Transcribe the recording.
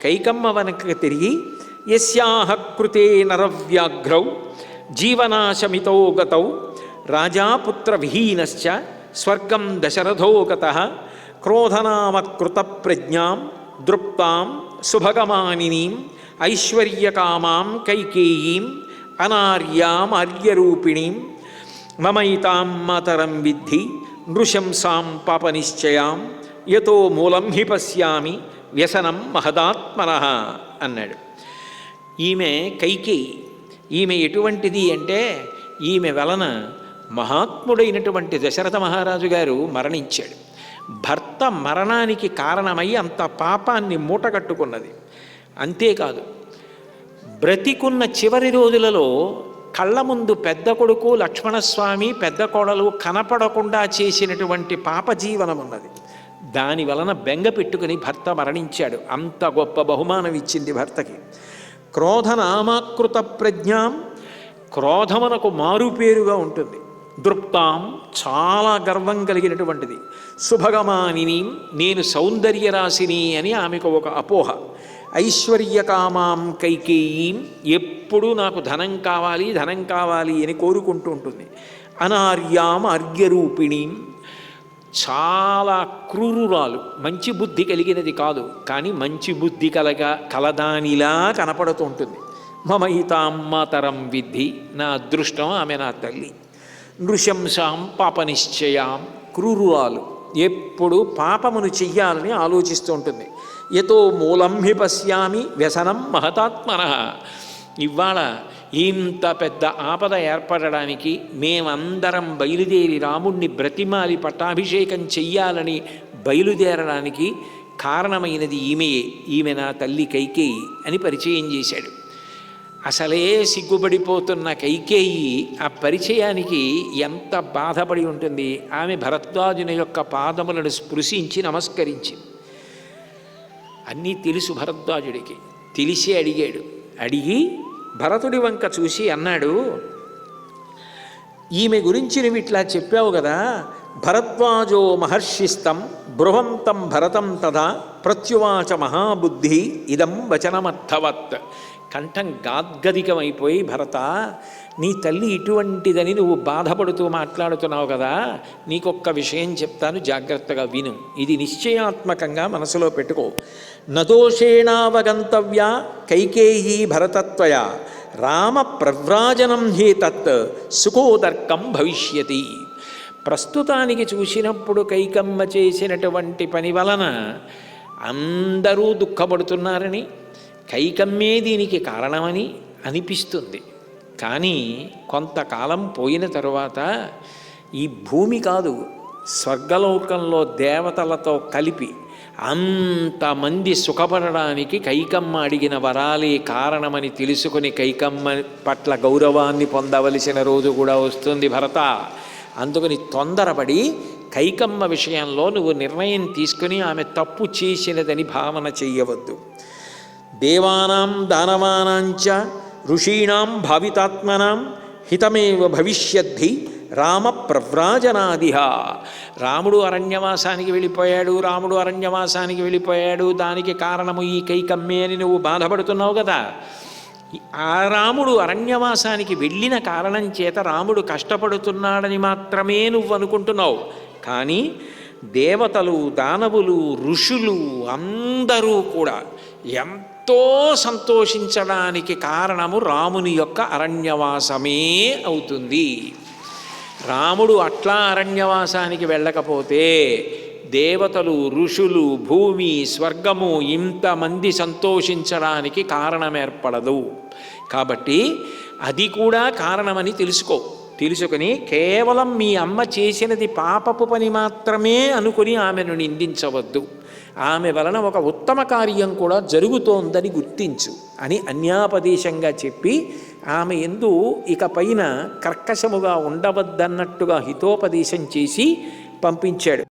కైకమ్మ వెనక్కి తిరిగి యస్యాహ కృతే నరవ్యాఘ్రౌ జీవనాశమితో గతౌ రాజాపుత్ర విహీనశ్చ స్వర్గం దశరథో గత క్రోధనామకృత ప్రజ్ఞాం దృప్తాం శుభగమానినీం ఐశ్వర్యకామాం కైకేయీం అనార్యాం ఆర్యరూపిణీం మమైతాం మాతరం విద్ధి నృశంసాం పాపనిశ్చయాం యతో మూలం హి పశ్యామి వ్యసనం మహదాత్మన అన్నాడు. ఈమె కైకేయి ఈమె ఎటువంటిది అంటే ఈమె వలన మహాత్ముడైనటువంటి దశరథ మహారాజు గారు మరణించాడు. భర్త మరణానికి కారణమై అంత పాపాన్ని మూటగట్టుకున్నది. అంతేకాదు బ్రతికున్న చివరి రోజులలో కళ్ళ ముందు పెద్ద కొడుకు లక్ష్మణస్వామి పెద్ద కోడలు కనపడకుండా చేసినటువంటి పాప జీవనం ఉన్నది దాని వలన బెంగ పెట్టుకుని భర్త మరణించాడు. అంత గొప్ప బహుమానం ఇచ్చింది భర్తకి. క్రోధనామాకృత ప్రజ్ఞాం క్రోధమునకు మారుపేరుగా ఉంటుంది. దృప్తాం చాలా గర్వం కలిగినటువంటిది. శుభగమానిని నేను సౌందర్యరాశిని అని ఆమెకు ఒక అపోహ. ఐశ్వర్యకామాం కైకేయీం ఎప్పుడూ నాకు ధనం కావాలి ధనం కావాలి అని కోరుకుంటూ ఉంటుంది. అనార్యాం అర్ఘ్యరూపిణీం చాలా క్రూరురాలు. మంచి బుద్ధి కలిగినది కాదు. కానీ మంచి బుద్ధి కలగ కలదానిలా కనపడుతూ ఉంటుంది. మమ మాతరం విద్ధి. నా అదృష్టం ఆమె నా తల్లి. నృశంసాం పాపనిశ్చయాం. క్రూరురాలు. ఎప్పుడు పాపమును చెయ్యాలని ఆలోచిస్తూ ఉంటుంది. ఎతో మూలం హి పశ్యామి వ్యసనం మహతాత్మన. ఇవాళ ఇంత పెద్ద ఆపద ఏర్పడడానికి మేమందరం బయలుదేరి రాముణ్ణి బ్రతిమాలి పట్టాభిషేకం చెయ్యాలని బయలుదేరడానికి కారణమైనది ఈమెయే ఈమె నా తల్లి కైకేయి అని పరిచయం చేశాడు. అసలే సిగ్గుపడిపోతున్న కైకేయి ఆ పరిచయానికి ఎంత బాధపడి ఉంటుంది. ఆమె భరద్వాజుని యొక్క పాదములను స్పృశించి నమస్కరించి. అన్నీ తెలుసు భరద్వాజుడికి. తెలిసి అడిగాడు. అడిగి భరతుడి వంక చూసి అన్నాడు ఈమె గురించి నువ్వు ఇట్లా చెప్పావు కదా భరద్వాజో మహర్షిస్తం బృహంతం భరతం తదా ప్రత్యువాచ మహాబుద్ధి ఇదం వచనమర్థవత్. కంఠం గాద్గదికమైపోయి భరత నీ తల్లి ఇటువంటిదని నువ్వు బాధపడుతూ మాట్లాడుతున్నావు కదా నీకొక్క విషయం చెప్తాను జాగ్రత్తగా విను. ఇది నిశ్చయాత్మకంగా మనసులో పెట్టుకో. నదోషేణావగంతవ్య కైకేయీ భరతత్వయ. రామ ప్రవ్రాజనం హే తత్ సుఖోదర్కం భవిష్యతి. ప్రస్తుతానికి చూసినప్పుడు కైకమ్మ చేసినటువంటి పని వలన అందరూ దుఃఖపడుతున్నారని కైకమ్మే దీనికి కారణమని అనిపిస్తుంది. కానీ కొంతకాలం పోయిన తరువాత ఈ భూమి కాదు స్వర్గలోకంలో దేవతలతో కలిపి అంతమంది సుఖపడడానికి కైకమ్మ అడిగిన వరాలే కారణమని తెలుసుకుని కైకమ్మ పట్ల గౌరవాన్ని పొందవలసిన రోజు కూడా వస్తుంది భరత. అందుకని తొందరపడి కైకమ్మ విషయంలో నువ్వు నిర్ణయం తీసుకుని ఆమె తప్పు చేసినదని భావన చెయ్యవద్దు. దేవానాం దానవానాంచ ఋషీణాం భావితాత్మనాం హితమేవ భవిష్యద్ధి రామ ప్రవ్రాజనాదిహ రాముడు అరణ్యవాసానికి వెళ్ళిపోయాడు రాముడు అరణ్యవాసానికి వెళ్ళిపోయాడు. దానికి కారణము ఈ కైకమ్మే అని నువ్వు బాధపడుతున్నావు కదా. ఆ రాముడు అరణ్యవాసానికి వెళ్ళిన కారణం చేత రాముడు కష్టపడుతున్నాడని మాత్రమే నువ్వు అనుకుంటున్నావు. కానీ దేవతలు దానవులు ఋషులు అందరూ కూడా ఎంతో సంతోషించడానికి కారణము రాముని యొక్క అరణ్యవాసమే అవుతుంది. రాముడు అట్లా అరణ్యవాసానికి వెళ్ళకపోతే దేవతలు ఋషులు భూమి స్వర్గము ఇంతమంది సంతోషించడానికి కారణం ఏర్పడదు. కాబట్టి అది కూడా కారణమని తెలుసుకో. తెలుసుకుని కేవలం మీ అమ్మ చేసినది పాపపు పని మాత్రమే అనుకుని ఆమెను నిందించవద్దు. ఆమె వలన ఒక ఉత్తమ కార్యం కూడా జరుగుతోందని గుర్తించు అని అన్యాపదేశంగా చెప్పి ఆమె ఎందు ఇక పైన కర్కశముగా ఉండవద్దన్నట్టుగా హితోపదేశం చేసి పంపించాడు.